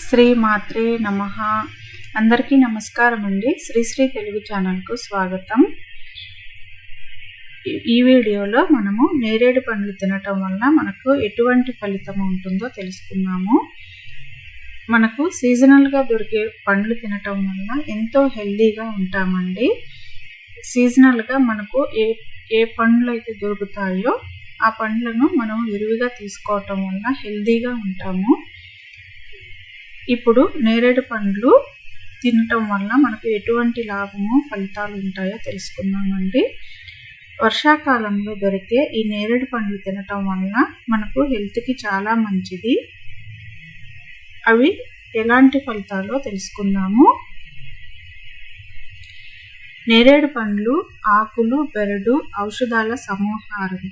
శ్రీ మాత్రే నమ. అందరికీ నమస్కారం అండి. శ్రీశ్రీ తెలుగు ఛానల్కు స్వాగతం. ఈ- వీడియోలో మనము నేరేడు పండ్లు తినటం వలన మనకు ఎటువంటి ఫలితం ఉంటుందో తెలుసుకున్నాము మనకు సీజనల్గా దొరికే పండ్లు తినటం వల్ల ఎంతో హెల్దీగా ఉంటామండి. సీజనల్గా మనకు ఏ ఏ పండ్లు అయితే దొరుకుతాయో ఆ పండ్లను మనం విరివిగా తీసుకోవటం వల్ల హెల్దీగా ఉంటాము. ఇప్పుడు నేరేడు పండ్లు తినటం వల్ల మనకు ఎటువంటి లాభము ఫలితాలు ఉంటాయో తెలుసుకుందామండి. వర్షాకాలంలో దొరికే ఈ నేరేడు పండ్లు తినటం వల్ల మనకు హెల్త్కి చాలా మంచిది. అవి ఎలాంటి ఫలితాలో తెలుసుకుందాము. నేరేడు పండ్లు ఆకులు బెరడు ఔషధాల సమూహారం.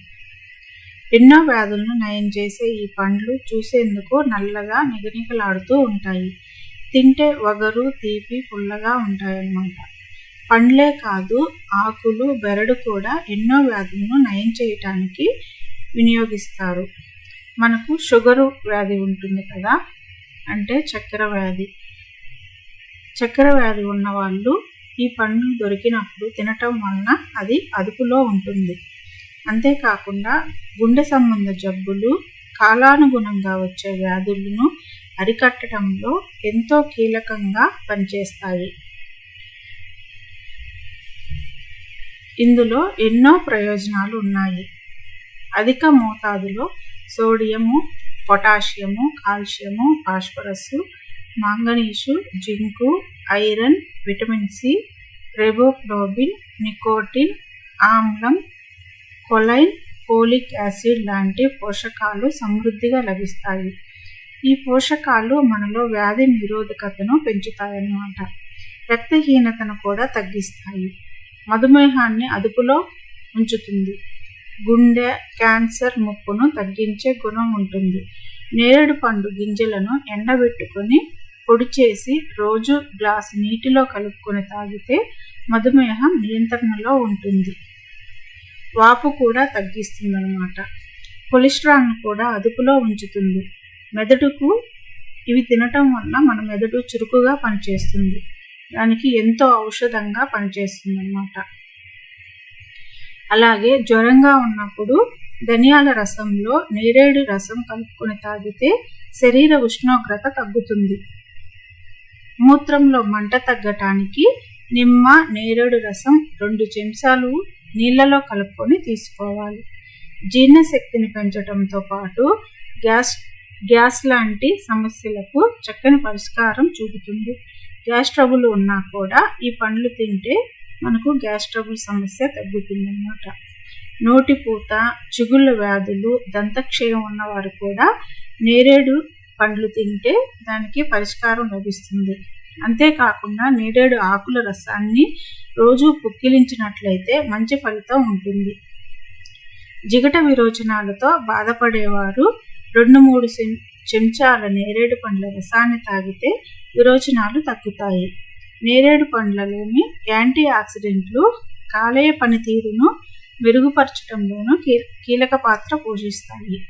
ఎన్నో వ్యాధులను నయం చేసే ఈ పండ్లు చూసేందుకు నల్లగా నిగనిగలాడుతూ ఉంటాయి. తింటే వగరు తీపి పుల్లగా ఉంటాయన్నమాట. పండ్లే కాదు ఆకులు బెరడు కూడా ఎన్నో వ్యాధులను నయం చేయటానికి వినియోగిస్తారు. మనకు షుగరు వ్యాధి ఉంటుంది కదా? అంటే చక్కెర వ్యాధి. చక్కెర వ్యాధి ఉన్న వాళ్ళు ఈ పండ్లు దొరికినప్పుడు తినటం వలన అది అదుపులో ఉంటుంది. అంతేకాకుండా గుండె సంబంధ జబ్బులు కాలానుగుణంగా వచ్చే వ్యాధులను అరికట్టడంలో ఎంతో కీలకంగా పనిచేస్తాయి. ఇందులో ఎన్నో ప్రయోజనాలు ఉన్నాయి. అధిక మోతాదులో sodium potassium calcium phosphorus manganese zinc iron vitamin C రెబోక్లోబిన్ nicotine ఆమ్లం కొలైన్ ఫోలిక్ యాసిడ్ లాంటి పోషకాలు సమృద్ధిగా లభిస్తాయి. ఈ పోషకాలు మనలో వ్యాధి నిరోధకతను పెంచుతాయన్నమాట. రక్తహీనతను కూడా తగ్గిస్తాయి. మధుమేహాన్ని అదుపులో ఉంచుతుంది. గుండె క్యాన్సర్ ముప్పును తగ్గించే గుణం ఉంటుంది. నేరేడు పండు గింజలను ఎండబెట్టుకొని పొడి చేసి రోజు గ్లాసు నీటిలో కలుపుకొని తాగితే మధుమేహం నియంత్రణలో ఉంటుంది. వాపు కూడా తగ్గిస్తుంది అనమాట కొలెస్ట్రాల్ను కూడా అదుపులో ఉంచుతుంది. మెదడుకు ఇవి తినటం వల్ల మన మెదడు చురుకుగా పనిచేస్తుంది. దానికి ఎంతో ఔషధంగా పనిచేస్తుంది అనమాట అలాగే జ్వరంగా ఉన్నప్పుడు ధనియాల రసంలో నేరేడు రసం కలుపుకొని తాగితే శరీర ఉష్ణోగ్రత తగ్గుతుంది. మూత్రంలో మంట తగ్గటానికి నిమ్మ నేరేడు రసం రెండు చెంచాలు నీళ్ళలో కలుపుకొని తీసుకోవాలి. జీర్ణశక్తిని పెంచడంతో పాటు గ్యాస్ గ్యాస్ లాంటి సమస్యలకు చక్కని పరిష్కారం చూపుతుంది. గ్యాస్ ట్రబుల్ ఉన్నా కూడా ఈ పండ్లు తింటే మనకు గ్యాస్ ట్రబుల్ సమస్య తగ్గుతుందన్నమాట. నోటిపూత చిగుళ్ళ వ్యాధులు దంతక్షయం ఉన్నవారు కూడా నేరేడు పండ్లు తింటే దానికి పరిష్కారం లభిస్తుంది. అంతేకాకుండా నేరేడు ఆకుల రసాన్ని రోజు పుక్కిలించినట్లయితే మంచి ఫలితం ఉంటుంది. జిగట విరోచనాలతో బాధపడేవారు రెండు మూడు చెంచాల నేరేడు పండ్ల రసాన్ని తాగితే విరోచనాలు తగ్గుతాయి. నేరేడు పండ్లలోని యాంటీ ఆక్సిడెంట్లు కాలేయ పనితీరును మెరుగుపరచడంలోనూ కీ- కీలక పాత్ర పోషిస్తాయి.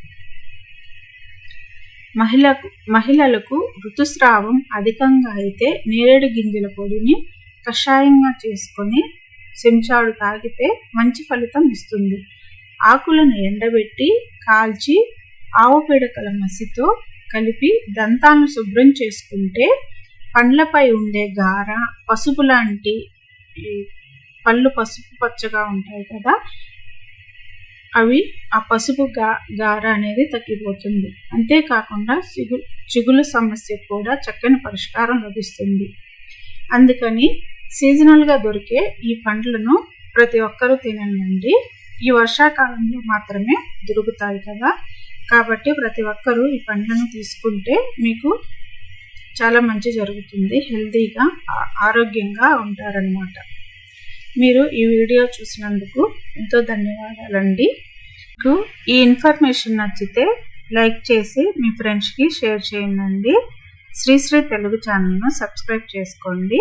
మహిళకు మహిళలకు ఋతుస్రావం అధికంగా అయితే నేరేడు గింజల పొడిని కషాయంగా చేసుకొని చెంచాడు తాగితే మంచి ఫలితం ఇస్తుంది. ఆకులను ఎండబెట్టి కాల్చి ఆవు పిడకల మసితో కలిపి దంతాలను శుభ్రం చేసుకుంటే పండ్లపై ఉండే గార పసుపు లాంటి పళ్ళు పసుపు పచ్చగా ఉంటాయి కదా అవి ఆ పసుపు గా గార అనేది తగ్గిపోతుంది. అంతేకాకుండా చిగు చిగుళ్ళ సమస్య కూడా చక్కని పరిష్కారం లభిస్తుంది. అందుకని సీజనల్గా దొరికే ఈ పండ్లను ప్రతి ఒక్కరూ తినండి. ఈ వర్షాకాలంలో మాత్రమే దొరుకుతాయి కదా. కాబట్టి ప్రతి ఒక్కరూ ఈ పండ్లను తీసుకుంటే మీకు చాలా మంచి జరుగుతుంది. హెల్తీగా ఆరోగ్యంగా ఉంటారనమాట మీరు ఈ వీడియో చూసినందుకు ఎంతో ధన్యవాదాలండి. మీకు ఈ ఇన్ఫర్మేషన్ నచ్చితే లైక్ చేసి మీ ఫ్రెండ్స్కి షేర్ చేయండి. శ్రీశ్రీ తెలుగు ఛానల్ను సబ్స్క్రైబ్ చేసుకోండి.